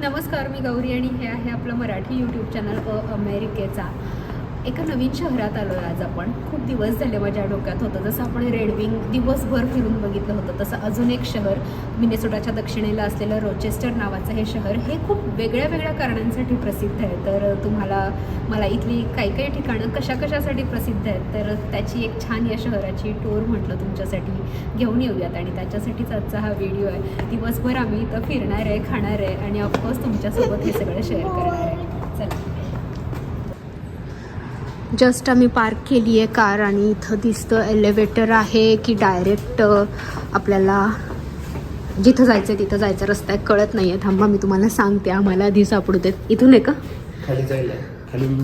नमस्कार मी गौरी आणि हे आहे आपलं मराठी यूट्यूब चॅनल अ अमेरिकेचा. एका नवीन शहरात आलो आहे आज आपण. खूप दिवस झाले माझ्या डोक्यात होतं. जसं आपण रेडविंग दिवसभर फिरून बघितलं होतं तसं अजून एक शहर मिनेसोटाच्या दक्षिणेला असलेलं रोचेस्टर नावाचं हे शहर हे खूप वेगळ्या वेगळ्या कारणांसाठी प्रसिद्ध आहे. तर तुम्हाला मला इथली काही काही ठिकाणं कशा कशासाठी प्रसिद्ध आहेत तर त्याची एक छान या शहराची टूर म्हटलं तुमच्यासाठी घेऊन येऊयात. आणि त्याच्यासाठीच आजचा हा व्हिडिओ आहे. दिवसभर आम्ही इथं फिरणार आहे खाणार आहे आणि ऑफकोर्स तुमच्यासोबत हे सगळं शेअर करणार आहे. चला. जस्ट आम्ही पार्क केली आहे कार आणि इथं दिसतं एलिव्हेटर आहे की डायरेक्ट आपल्याला जिथं जायचं आहे तिथं जायचा रस्ता आहे. कळत नाही आहे थांबा मी तुम्हाला सांगते. आम्हाला आधी सापडू देत. इथून आहे का?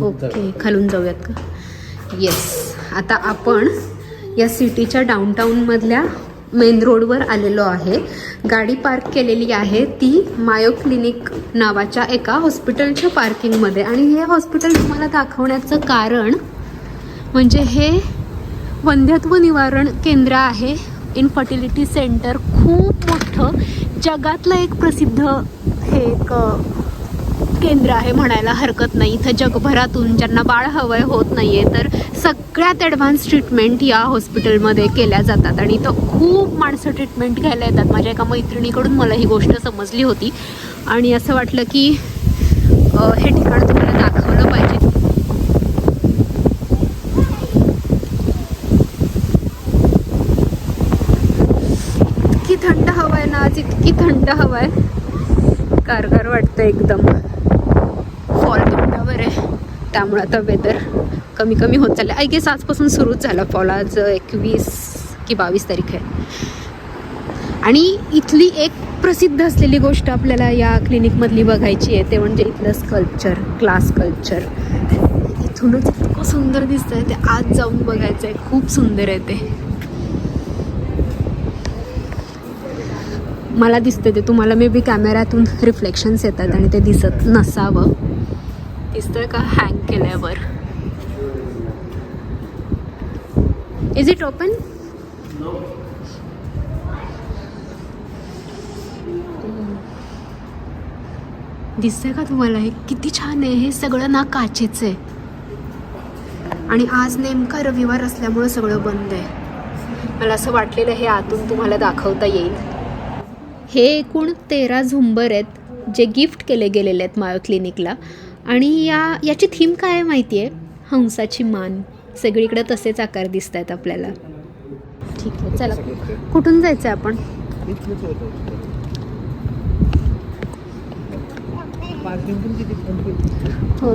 ओके खालून जाऊयात का? येस आता आपण या सिटीच्या डाऊनटाऊनमधल्या मेन रोडवर आलेलो आहे. गाडी पार्क केलेली आहे. ती मायो क्लिनिक नावाच्या एका हॉस्पिटलच्या पार्किंगमध्ये. आणि हे हॉस्पिटल तुम्हाला दाखवण्याचं कारण म्हणजे हे वंध्यत्व निवारण केंद्र आहे. इनफर्टिलिटी सेंटर खूप मोठं जगातलं एक प्रसिद्ध हे एक केंद्र आहे म्हणायला हरकत नाही. इथं जगभरातून ज्यांना बाळ हवंय होत नाहीये तर सगळ्यात ॲडव्हान्स ट्रीटमेंट या हॉस्पिटलमध्ये केल्या जातात. आणि इथं खूप माणसं ट्रीटमेंट घ्यायला येतात. माझ्या एका मैत्रिणीकडून मला ही गोष्ट समजली होती. आणि असं वाटलं की हे ठिकाण तुम्हाला दाखवलं पाहिजे. इतकी थंड हवा आहे ना आज इतकी थंड हवा आहे. कारगार वाटतं एकदम. फॉल तोंडावर आहे. त्यामुळे आता वेदर कमी कमी होत चाललं आय गेस आजपासून सुरूच झाला फॉल आज एकवीस की बावीस तारीख आहे. आणि इथली एक प्रसिद्ध असलेली गोष्ट आपल्याला या क्लिनिकमधली बघायची आहे ते म्हणजे इथलं स्कल्पचर ग्लास स्कल्पचर इथूनच इतकं सुंदर दिसतंय ते आज जाऊन बघायचं आहे खूप सुंदर आहे ते. मला दिसतं ते. तुम्हाला मे बी कॅमेऱ्यातून रिफ्लेक्शन्स येतात आणि ते दिसत नसावं. दिसतं का? हँग केल्यावर. इज इट ओपन दिसतंय का तुम्हाला हे? किती छान आहे. हे सगळं ना काचेचं आहे. आणि आज नेमका रविवार असल्यामुळं सगळं बंद आहे. मला असं वाटलेलं हे आतून तुम्हाला दाखवता येईल. हे एकूण तेरा झुंबर आहेत जे गिफ्ट केले गेलेले आहेत मायो क्लिनिकला. आणि या याची थीम काय आहे माहिती आहे हंसाची मान. सगळीकडे तसेच आकार दिसत आहेत आपल्याला. ठीक आहे चला. कुठून जायचं आहे आपण हो.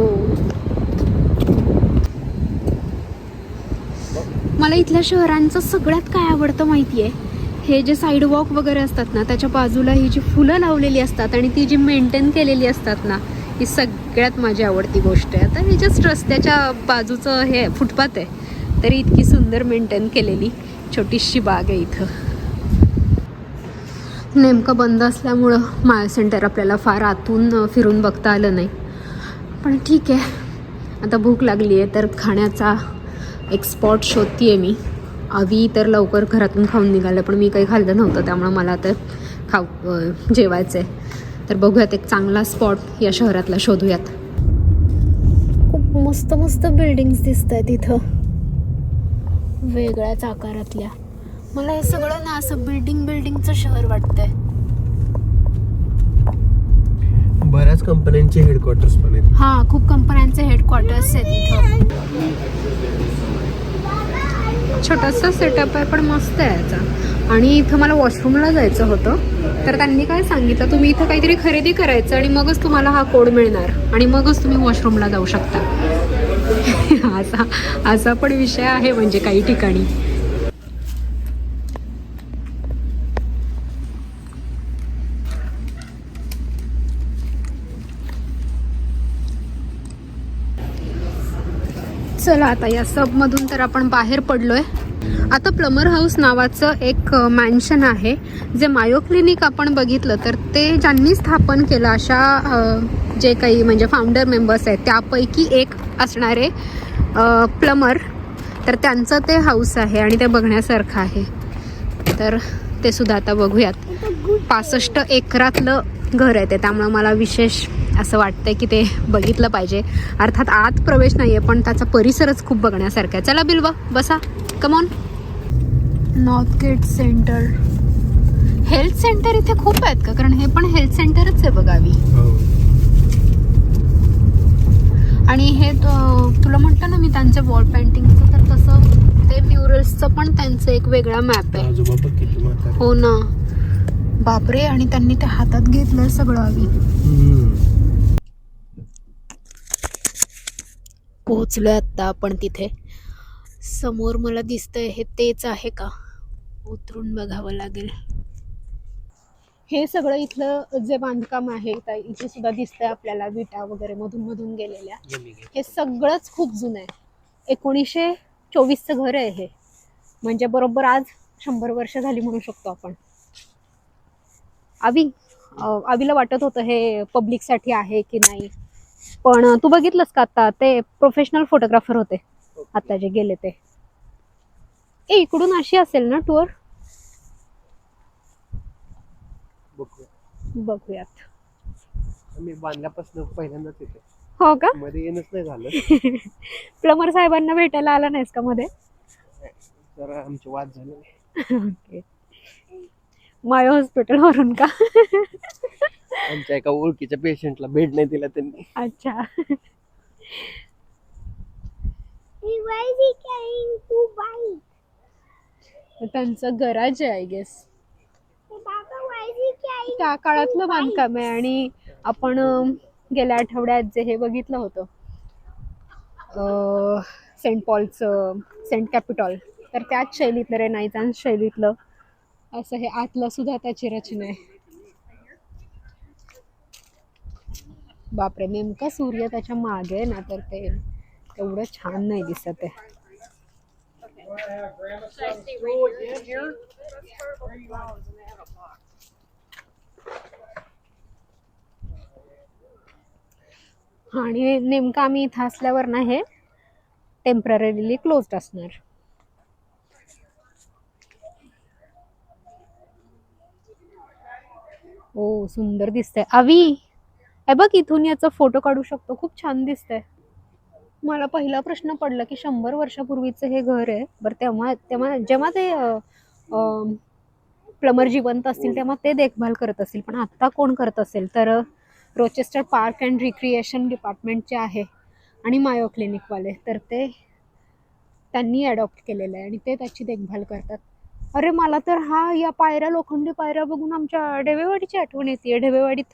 मला इथल्या शहरांचं सगळ्यात काय आवडतं माहिती आहे हे जे साईडवॉक वगैरे असतात ना त्याच्या बाजूला ही जी फुलं लावलेली असतात आणि ती जी मेंटेन केलेली असतात ना ही सगळ्यात माझी आवडती गोष्ट आहे. आता हे जस्ट रस्त्याच्या बाजूचं हे फुटपाथ आहे. तरी इतकी सुंदर मेंटेन केलेली. छोटीशी बाग आहे इथं. नेमकं बंद असल्यामुळं माळ सेंटर आपल्याला फार आतून फिरून बघता आलं नाही. पण ठीक आहे. आता भूक लागली आहे तर खाण्याचा एक स्पॉट शोधती आहे मी. आवी तर लवकर घरातून खाऊन निघालं पण मी काही खाल्लं नव्हतं त्यामुळं मला तर खाऊ जेवायचं आहे तर बघूयात एक चांगला स्पॉट या शहरातला शोधूयात. खूप मस्त मस्त बिल्डिंग्स दिसत आहेत इथं. वेगळ्याच आकारातल्या. मला हे सगळं ना असं बिल्डिंग बिल्डिंगचं शहर वाटतंय. बऱ्याच कंपन्यांचे हेडक्वार्टर्स पण आहेत. हा खूप कंपन्यांचे हेडक्वार्टर्स आहेत इथं. छोटासा सेटअप आहे पण मस्त आहे याचा. आणि इथं मला वॉशरूमला जायचं होतं. तर त्यांनी काय सांगितलं तुम्ही इथं काहीतरी खरेदी करायचं आणि मगच तुम्हाला हा कोड मिळणार आणि मगच तुम्ही वॉशरूमला जाऊ शकता. असा असा पण विषय आहे म्हणजे काही ठिकाणी. चला आता या सबमधून तर आपण बाहेर पडलोय. आता प्लमर हाऊस नावाचं एक मॅन्शन आहे. जे मायो क्लिनिक आपण बघितलं तर ते ज्यांनी स्थापन केलं अशा जे काही म्हणजे फाउंडर मेंबर्स आहेत त्यापैकी एक असणारे प्लमर तर त्यांचं ते हाऊस आहे आणि ते बघण्यासारखं आहे. तर ते सुद्धा आता बघूयात. पासष्ट एकरातलं घर आहे ते. त्यामुळं मला विशेष असं वाटतंय की ते बघितलं पाहिजे. अर्थात आत प्रवेश नाही आहे पण त्याचा परिसरच खूप बघण्यासारखा आहे. चला बिलवा बसा. Come on north gate centre health centre इथे खूप आहेत का? कारण हे पण हेल्थ सेंटरच आहे बघावी हो. आणि हे त- तुला म्हणतं ना मी त्यांचं वॉल पेंटिंगचं तर तसं ते म्युरल्सचं पण त्यांचं एक वेगळा मॅप आहे. हो ना. बापरे आणि त्यांनी ते हातात घेतलंय सगळं आधी. हम्म. पोहोचलोय आता आपण तिथे. समोर मला दिसतंय हे तेच आहे का? उतरून बघावं लागेल. हे सगळं इथलं जे बांधकाम आहे इथं- सुद्धा दिसतंय आपल्याला विटा वगैरे मधून मधून गेलेल्या. हे सगळंच खूप जुनं आहे. एकोणीसशे चोवीसचं घर आहे हे. म्हणजे बरोबर आज शंभर वर्ष झाली म्हणू शकतो आपण. आवी आवीला वाटत होतं हे पब्लिकसाठी आहे की नाही? पण तू बघितलंस का आता? ते प्रोफेशनल फोटोग्राफर होते. आता जे गेले ते. ए इकडून अशी असेल ना टूर बघूया. बघूयात. आम्ही बांधल्यापासून पहिल्यांदाच येते हो का? मध्ये येणंच नाही झालं. प्लमर साहेबांना भेटायला आला नाहीस का मध्ये? जरा आमचे वाद झाले. ओके. माय हॉस्पिटल वरून का? आमच्या एका ओळखीच्या पेशंटला भेट नाही दिला त्यांनी. अच्छा. Why is he carrying two bikes? त्यांचं गराज आहे I guess Hey, Baba, why is he carrying त्या काळातलं बांधकाम आहे आणि आपण गेल्या आठवड्यात जे हे बघितलं होतं सेंट पॉलचं सेंट कॅपिटॉल तर त्याच शैलीतलं रेनायचान्स शैलीतलं असं हे आतलं सुद्धा त्याची रचना आहे. बापरे नेमका सूर्य त्याच्यामागे आहे ना तर ते एवढं छान नाही दिसत आहे. आणि नेमकं आम्ही इथं असल्यावर ना हे टेम्पररीली क्लोज्ड असणार. ओ सुंदर दिसतंय. अवी हे बघ इथून याचा फोटो काढू शकतो. खूप छान दिसतंय. मला पहिला प्रश्न पडला की शंभर वर्षापूर्वीचं हे घर आहे बरं तेव्हा तेव्हा जेव्हा ते प्लमर जिवंत असतील तेव्हा ते देखभाल करत असतील पण आत्ता कोण करत असेल? तर रोचेस्टर पार्क अँड रिक्रिएशन डिपार्टमेंटचे आहे आणि मायो क्लिनिकवाले तर ते त्यांनी अडॉप्ट केलेलं आहे आणि ते त्याची देखभाल करतात. अरे मला तर हा या पायऱ्या लोखंडी पायऱ्या बघून आमच्या डेवेवाडीची आठवण येते. डेवेवाडीत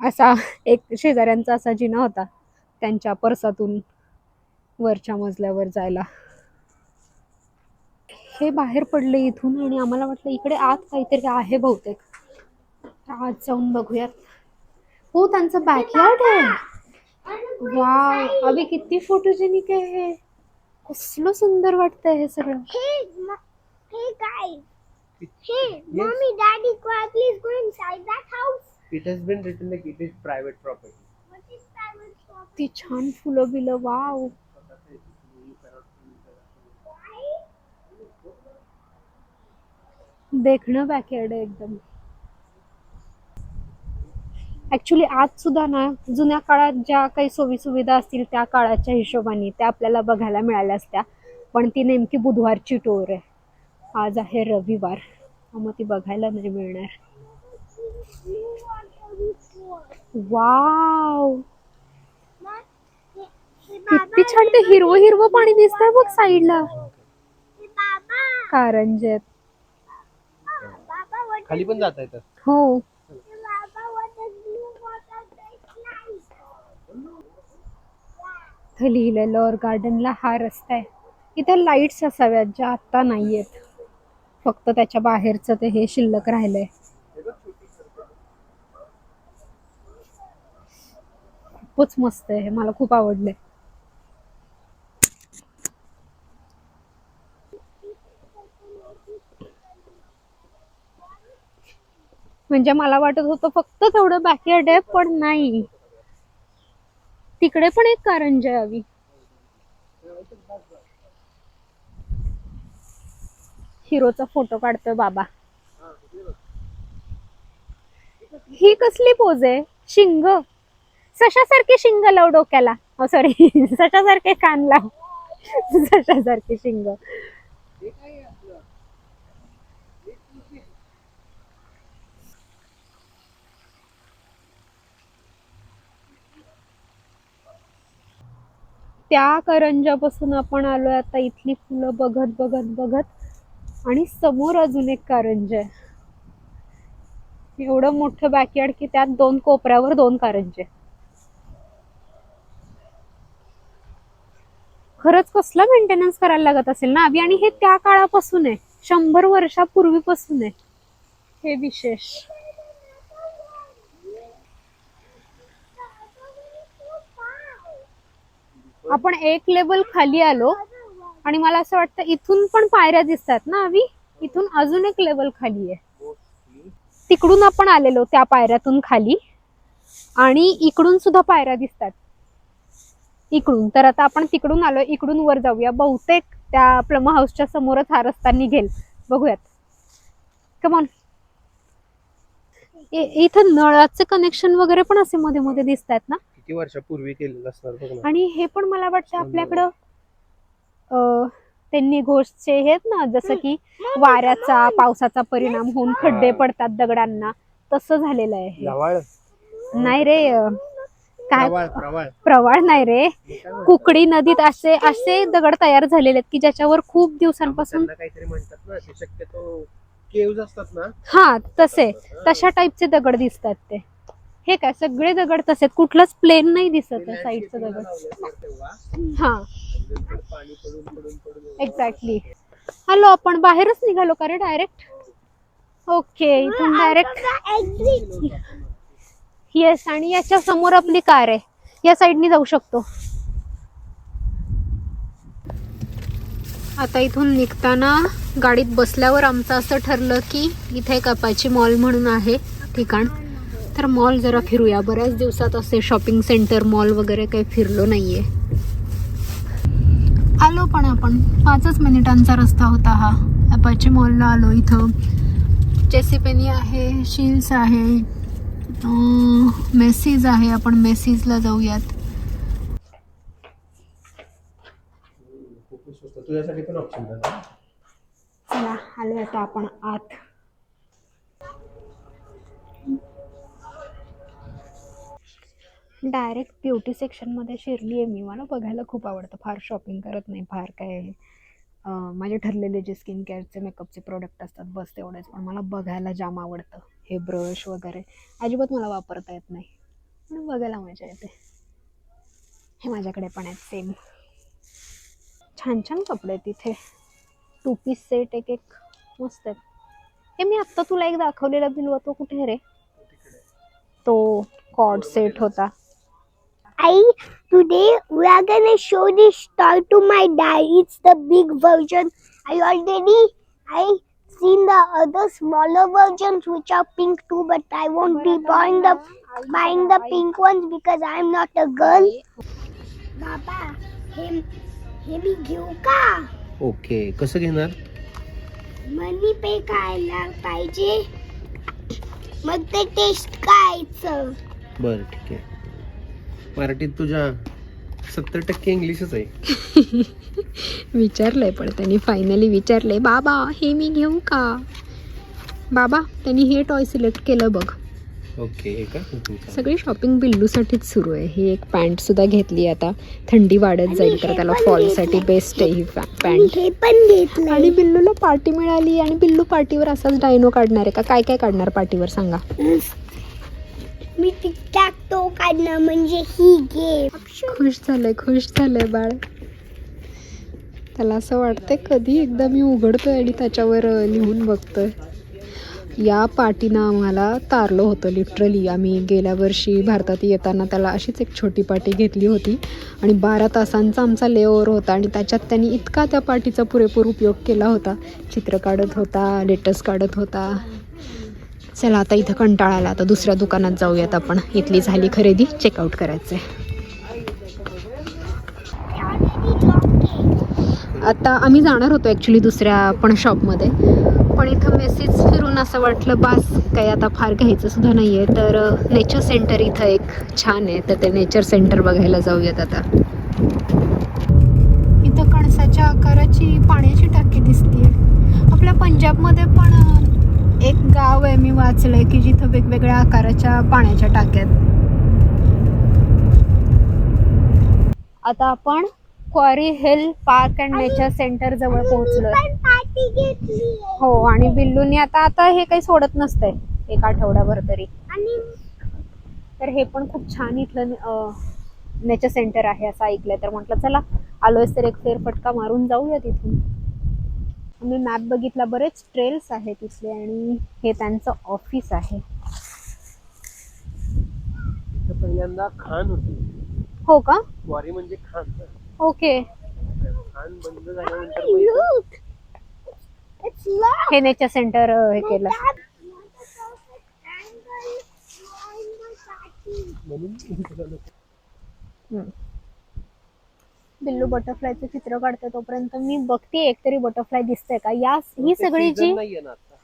असा एक शेजाऱ्यांचा असा जिना होता. त्यांच्या परसातून वरच्या मजल्यावर जायला. हे बाहेर पडले इथून आणि आम्हाला वाटलं इकडे आत काहीतरी आहे बहुतेक. आत जाऊन बघूयात. हो त्यांचं बॅकयार्ड आहे. वाव अभि किती फोटोजेनिक आहे हे. कसलं सुंदर वाटतंय हे सगळं. Hey, guys. Hey, mommy, daddy, please go inside that house. It has been written like it is private property What is किती छान फुलं बिलं वाव. देखणं बॅकयार्ड आहे एकदम. ऍक्च्युली आज सुद्धा ना जुन्या काळात ज्या काही सोयी सुविधा असतील त्या काळाच्या हिशोबाने त्या आपल्याला बघायला मिळाल्या असत्या. पण ती नेमकी बुधवारची टोर आहे. आज आहे रविवार. मग ती बघायला नाही मिळणार. वाव! किती. छान ते हिरवं हिरवं पाणी दिसतंय बघ साईडला. कारंजेत खाली पण जाता येतं हो? इथं लिहिलेलं और गार्डनला हा रस्ता आहे इथे लाईट्स असाव्यात ज्या आत्ता नाही आहेत फक्त त्याच्या बाहेरचं ते हे शिल्लक राहिलंय खूपच मस्त आहे हे मला खूप आवडलंय म्हणजे मला वाटत होतं फक्त तेवढं बॅकयार्ड आहे पण नाही. तिकडे पण एक कारंजा यावी हिरोचा फोटो काढतोय बाबा. ही कसली पोज आहे? शिंग. सशासारखे शिंग लाव डोक्याला. Oh, सॉरी सशासारखे कान लाव. सशासारखे शिंग. त्या करंजापासून आपण आलोय आता इथली फुलं बघत बघत बघत. आणि समोर अजून एक कारंज आहे. एवढं मोठं बॅकयार्ड की त्यात दोन कोपऱ्यावर दोन कारंजे खरंच कसलं मेंटेनन्स करायला लागत असेल ना? अभि आणि हे त्या काळापासून आहे. शंभर वर्षापूर्वीपासून आहे. हे विशेष. आपण एक लेवल खाली आलो आणि मला असं वाटतं इथून पण पायऱ्या दिसतात ना आम्ही इथून अजून एक लेवल खाली आहे. तिकडून आपण आलेलो त्या पायऱ्यातून खाली. आणि इकडून सुद्धा पायऱ्या दिसतात. इकडून. तर आता आपण तिकडून आलो इकडून वर जाऊया. बहुतेक त्या प्लम हाऊसच्या समोरच हा रस्ता निघेल. बघूयात. कमॉन इथं नळाचे कनेक्शन वगैरे पण असे मध्ये मध्ये दिसतात ना? किती वर्षापूर्वी केलेलं असणार बघ ना. आणि हे पण मला वाटतं आपल्याकडं अं, त्यांनी घोषचे हे आहेत ना जसं की वाऱ्याचा पावसाचा परिणाम होऊन खड्डे पडतात दगडांना तसं झालेलं आहे हे. लवाळ. नाही रे अं, काय? प्रवाळ प्रवाळ. प्रवाळ नाही रे. कुकडी नदीत असे असे दगड तयार झालेले आहेत की ज्याच्यावर खूप दिवसांपासून त्यांना काहीतरी म्हणतात ना ते शक्यतो केव्ज असतात ना. हा तसे तशा टाईपचे दगड दिसतात ते. हे काय सगळे दगड तसे आहेत. कुठलंच प्लेन नाही दिसत आहे साईडचं दगड. हा. पाणी पडून पडून पडून. एक्झॅक्टली हॅलो आपण बाहेरच निघालो का रे डायरेक्ट ओके इथून डायरेक्ट. येस आणि याच्या समोर आपली कार आहे. या साईडनी जाऊ शकतो. आता इथून निघताना गाडीत बसल्यावर आमचं असं ठरलं की इथे एक अपाची मॉल म्हणून आहे ठिकाण. तर मॉल जरा फिरूया. बऱ्याच दिवसात असे शॉपिंग सेंटर मॉल वगैरे काही फिरलो नाहीये. आलो पण आपण. पाचच मिनिटांचा रस्ता होता हा. अपाची मॉलला आलो इथं. जेसीपेनी आहे शील्स आहे मेसीज आहे. आपण मेसीजला जाऊयात. चला आलो आता आपण आत. डायरेक्ट ब्युटी सेक्शनमध्ये शिरली आहे मी. मला बघायला खूप आवडतं. फार शॉपिंग करत नाही फार काय माझे ठरलेले जे स्किन केअरचे मेकअपचे प्रोडक्ट असतात बस तेवढेच. पण मला बघायला जाम आवडतं. हे ब्रश वगैरे. अजिबात मला वापरता येत नाही. पण बघायला मजा येते. हे माझ्याकडे पण आहेत सेम छान छान कपडे आहेत तिथे टू पीस सेट एक एक. मस्त आहेत. हे मी आत्ता तुला एक दाखवलेला बिलवा तो कुठे रे? तो कॉड सेट होता. I today we are gonna show this toy to my dad. It's the big version. I already I seen the other smaller versions which are pink too, but I won't be buying the buying the pink ones because I'm not a girl. Baba, him him घेऊ का okay कसं घेणार मनी पे खायला पाहिजे मग ते taste करायचं बरं ठीक आहे मराठीत तुझ्या सत्तर टक्के इंग्लिशच आहे. विचारलंय पण त्यांनी फायनली विचारलंय बाबा हे मी घेऊ का? बाबा त्यांनी हे टॉय सिलेक्ट केलं बघ. ओके हे का सगळी शॉपिंग बिल्लूसाठीच सुरू आहे. ही एक पॅन्ट सुद्धा घेतली आता. थंडी वाढत जाईल तर त्याला फॉलसाठी बेस्ट आहे ही पॅन्ट हे पण घेतलं आणि बिल्लूला पार्टी मिळाली आणि बिल्लू पार्टीवर असाच डायनो काढणार आहे का? काय काय काढणार पार्टीवर सांगा. मी टिक तो काढणार म्हणजे ही गेम खुश झालंय खुश झालंय बाळ. त्याला असं वाटतंय कधी एकदा मी उघडतोय आणि त्याच्यावर लिहून बघतोय. या पाटीनं आम्हाला तारलं होतं लिटरली आम्ही गेल्या वर्षी भारतात येताना त्याला अशीच एक छोटी पाटी घेतली होती. आणि बारा तासांचा आमचा लेओवर होता आणि त्याच्यात त्यांनी इतका त्या पाटीचा पुरेपूर उपयोग केला होता. चित्र काढत होता लेटस काढत होता. चला आता इथं कंटाळा आला आता दुसऱ्या दुकानात जाऊयात आपण. इथली झाली खरेदी चेकआउट करायचं आहे आता आम्ही जाणार होतो ॲक्च्युली दुसऱ्या पण शॉपमध्ये पण इथं मेसेज फिरून असं वाटलं बास काही आता फार घ्यायचं सुद्धा नाही आहे तर नेचर सेंटर इथं एक छान आहे. तर ते नेचर सेंटर बघायला जाऊयात आता. इथं कणसाच्या आकाराची पाण्याची टाकी दिसते आपल्या पंजाबमध्ये पण एक गाव आहे मी वाचलंय की जिथं वेगवेगळ्या आकाराच्या पाण्याच्या टाक्यात आता आपण quarry hill park and nature centre जवळ पोहोचलोय. घेतली हो आणि बिल्लूनी आता आता हे काही सोडत नसतंय एक आठवड्याभर तरी. तर हे पण खूप छान इथलं नेचर सेंटर आहे असं ऐकलंय. तर म्हटलं चला आलोयच तर एक फेरफटका मारून जाऊया तिथून. मी मॅप बघितला बरेच ट्रेल्स आहेत तिथले आणि हे त्यांचं ऑफिस आहे. पहिल्यांदा खान होती. हो का? वारी म्हणजे खान. ओके. खान बंद झाल्यानंतर हे नेचर सेंटर हे केलं. म्हणून. बिल्लू बटरफ्लायचं चित्र काढते तोपर्यंत मी बघते एक तरी बटरफ्लाय दिसतंय का? या ही सगळी जी.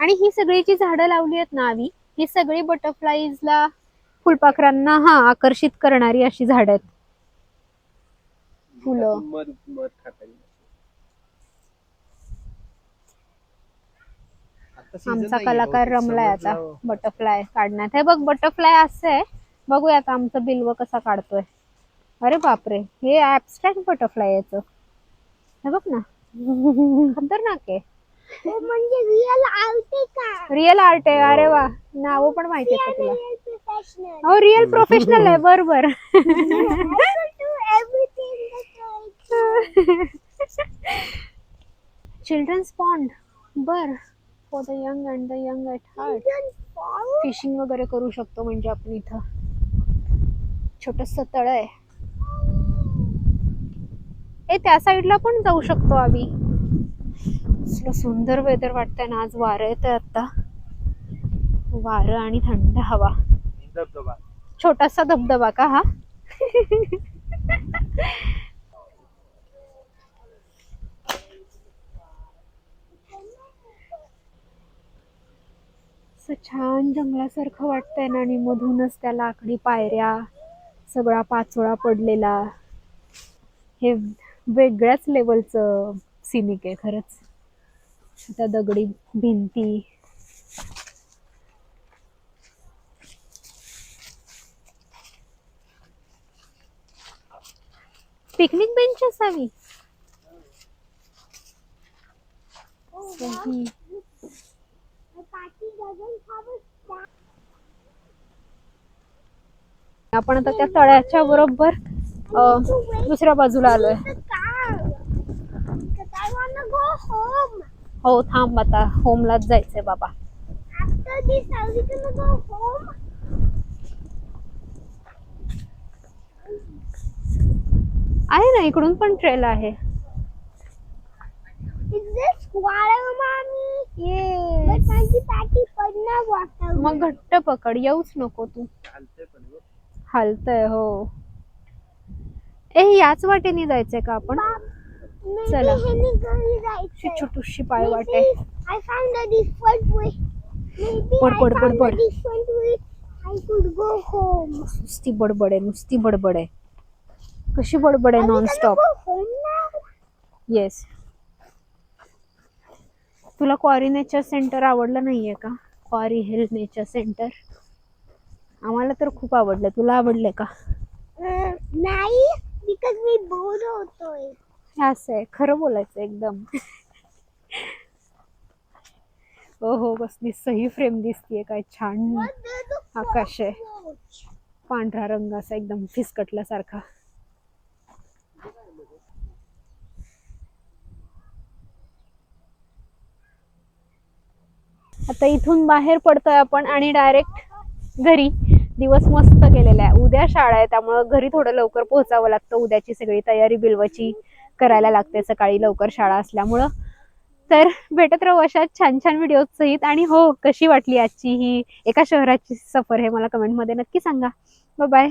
आणि ही सगळी जी झाडं लावली आहेत ना आम्ही ही सगळी बटरफ्लाईजला फुलपाखरांना हा आकर्षित करणारी अशी झाडं आहेत. फुलं. आमचा कलाकार रमलाय आता बटरफ्लाय काढण्यात. हे बघ बटरफ्लाय असं आहे. बघूया आता आमचं बिल्व कसा काढतोय. अरे बापरे हे ऍबस्ट्रॅक्ट बटरफ्लाय याचं. हे बघ ना. खतरनाक आहे. हो म्हणजे रिअल आवडते का? रिअल आर्ट आहे. अरे वा नाव पण माहिती आहे का तुला? रिअल प्रोफेशनल हो रिअल प्रोफेशनल आहे. बरोबर चिल्ड्रन्स पॉन्ड बर. For the young and the young at heart. Fishing वगैरे करू शकतो म्हणजे आपण इथं. छोटस तळ आहे. हे त्या साईडला पण जाऊ शकतो आम्ही. कसलं सुंदर वेदर वाटतंय ना आज वारं येतंय आता. वारं आणि थंड हवा. धबधबा छोटासा धबधबा का हा? असं छान जंगलासारखं वाटतंय ना आणि मधूनच त्या लाकडी पायऱ्या सगळा पाचोळा पडलेला. हे वेगळ्याच लेवलचं सिनिक आहे खरंच. त्या दगडी भिंती. पिकनिक बेंच असावी. आपण आता त्या तळ्याच्या बरोबर दुसऱ्या बाजूला आलोय The car. Because I want to go home. हो थांब आता. होमलाच जायचंय बाबा? आहे ना इकडून पण ट्रेल आहे. मग घट्ट पकड येऊच नको तू. हो. हालतय हो. ए याच वाटेने जायचंय का आपण? चला. अशी. छोटूशी पाय वाटे Maybe I found a different way. Maybe Bud, I bud, bud, found bud. a different way. I could go home. नुसती बडबड आहे नुसती बडबड आहे कशी बडबड आहे Are we not gonna stop go home now? Yes तुला क्वारी नेचर सेंटर आवडलं नाहीये का क्वारी हिल नेचर सेंटर आम्हाला तर खूप आवडलं तुला आवडलंय का नाही बिकॉज मी बोर होतोय असं आहे खरं बोलायचं एकदम. हो हो कसली सही फ्रेम दिसतीये काय छान. आकाश आहे. पांढरा रंग असा एकदम फिसकटल्यासारखा. आता इथून बाहेर पडतोय आपण आणि डायरेक्ट घरी. दिवस मस्त गेलेला आहे. उद्या शाळा आहे त्यामुळं घरी थोडं लवकर पोहोचावं लागतं. उद्याची सगळी तयारी बिलवाची. करायला लागते. सकाळी लवकर शाळा असल्यामुळं. तर भेटत राहू अशा छान छान व्हिडिओज सहित. आणि हो कशी वाटली आजची ही एका शहराची सफर हे मला कमेंटमध्ये नक्की सांगा. बाय